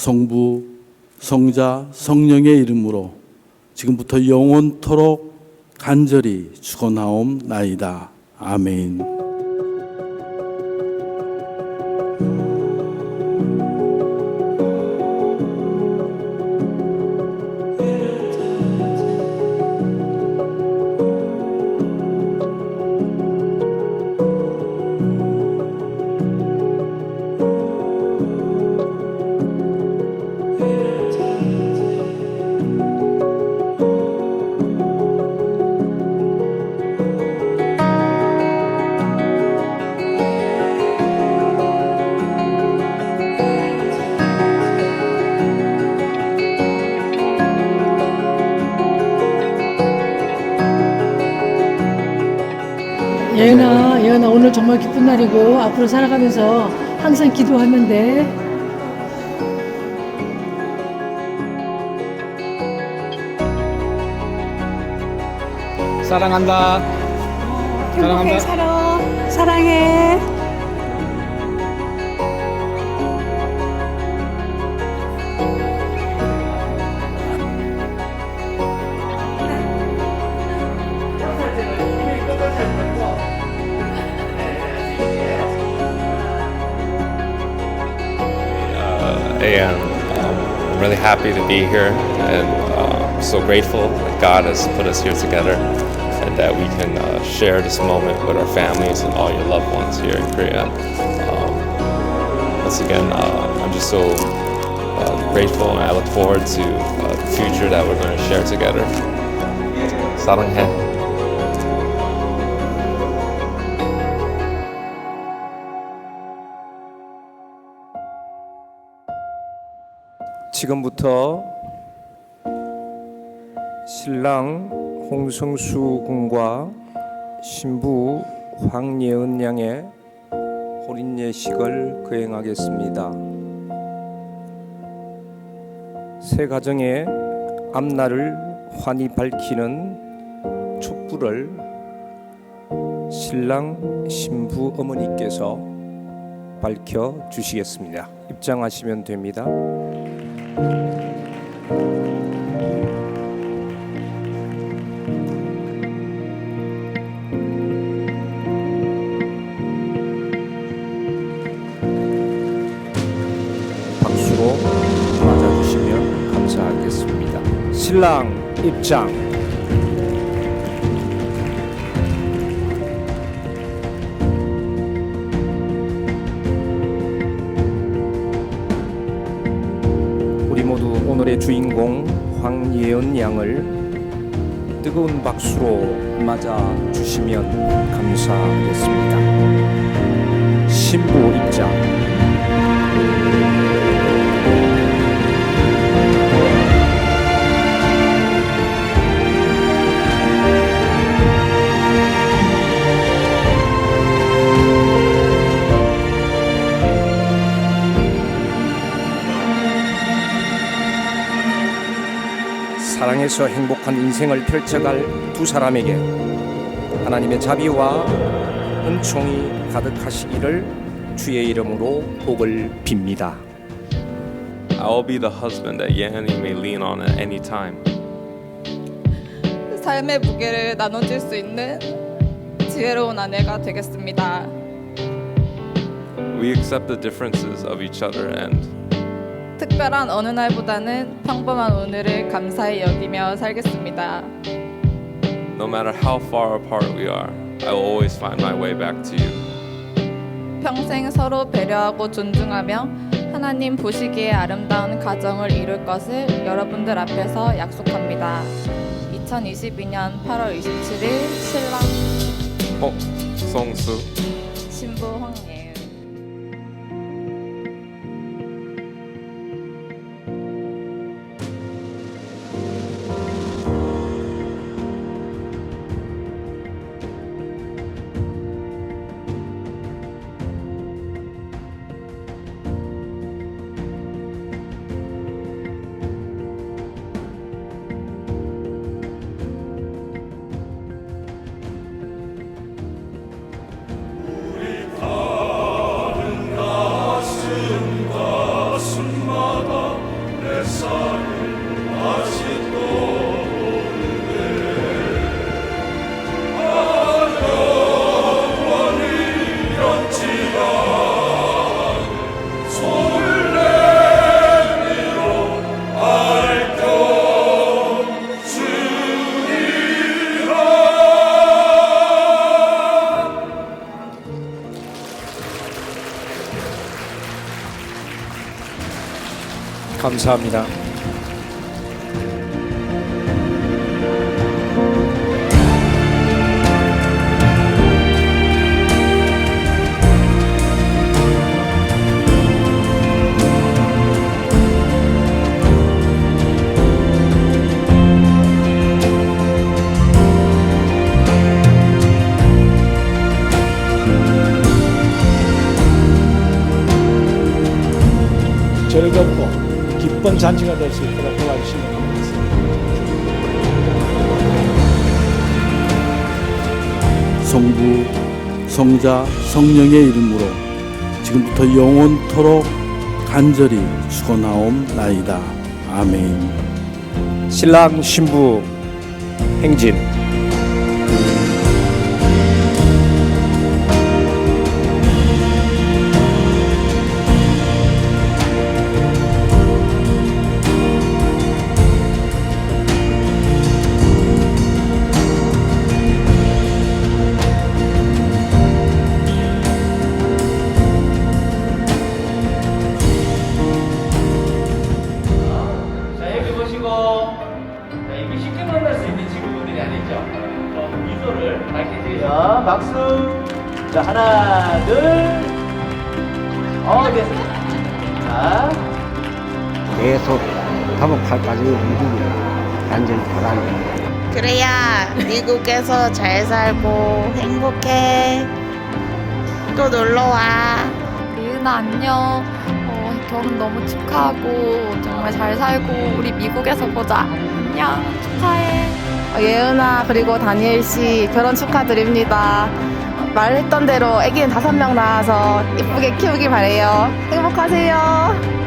성부, 성자, 성령의 이름으로 지금부터 영원토록 간절히 축원하옵나이다. 아멘. 예은아, 예은아 오늘 정말 기쁜 날이고 앞으로 살아가면서 항상 기도하면 돼. 사랑한다. 행복하게 사랑한다. 살아. 사랑해. happy to be here and uh, I'm so grateful that God has put us here together and that we can uh, share this moment with our families and all your loved ones here in Korea. Um, once again, uh, I'm just so uh, grateful and I look forward to uh, the future that we're going to share together. 사랑해. 지금부터 신랑 홍성수 군과 신부 황예은 양의 혼인 예식을 거행하겠습니다. 새 가정의 앞날을 환히 밝히는 촛불을 신랑 신부 어머니께서 밝혀 주시겠습니다. 입장하시면 됩니다. 박수로 맞아주시면 감사하겠습니다. 신랑 입장. 모두 오늘의 주인공 황예은 양을 뜨거운 박수로 맞아 주시면 감사하겠습니다. 신부 입장. 사랑해서 행복한 인생을 펼쳐갈 두 사람에게 하나님의 자비와 은총이 가득하시기를 주의 이름으로 복을 빕니다. I will be the husband that Yanni may lean on at any time. 삶의 무게를 나눠줄 수 있는 지혜로운 아내가 되겠습니다. We accept the differences of each other and 특별한 어느 날보다는 평범한 오늘을 감사히 여기며 살겠습니다. no matter how far apart we are, I will always find my way back to you. 평생 서로 배려하고 존중하며 하나님 보시기에 아름다운 가정을 이룰 것을 여러분들 앞에서 약속합니다. 2022년 8월 27일 신랑 Oh, Songsu. 신부 황 감사합니다. 기쁜 잔치가 될 수 있도록 도와주시면 고맙겠습니다. 성부, 성자, 성령의 이름으로 지금부터 영원토록 간절히 축원하옵나이다. 아멘. 신랑 신부 행진 박수 자 하나 둘 어 됐습니다 자 계속 회복할까지 믿음이 간절히 바랍니다. 그래야 미국에서 잘 살고 행복해. 또 놀러 와. 리은아 안녕. 어, 결혼 너무 축하하고 정말 잘 살고 우리 미국에서 보자. 안녕. 축하해. 예은아 그리고 다니엘 씨 결혼 축하드립니다. 말했던 대로 아기는 다섯 명 낳아서 이쁘게 키우길 바래요. 행복하세요.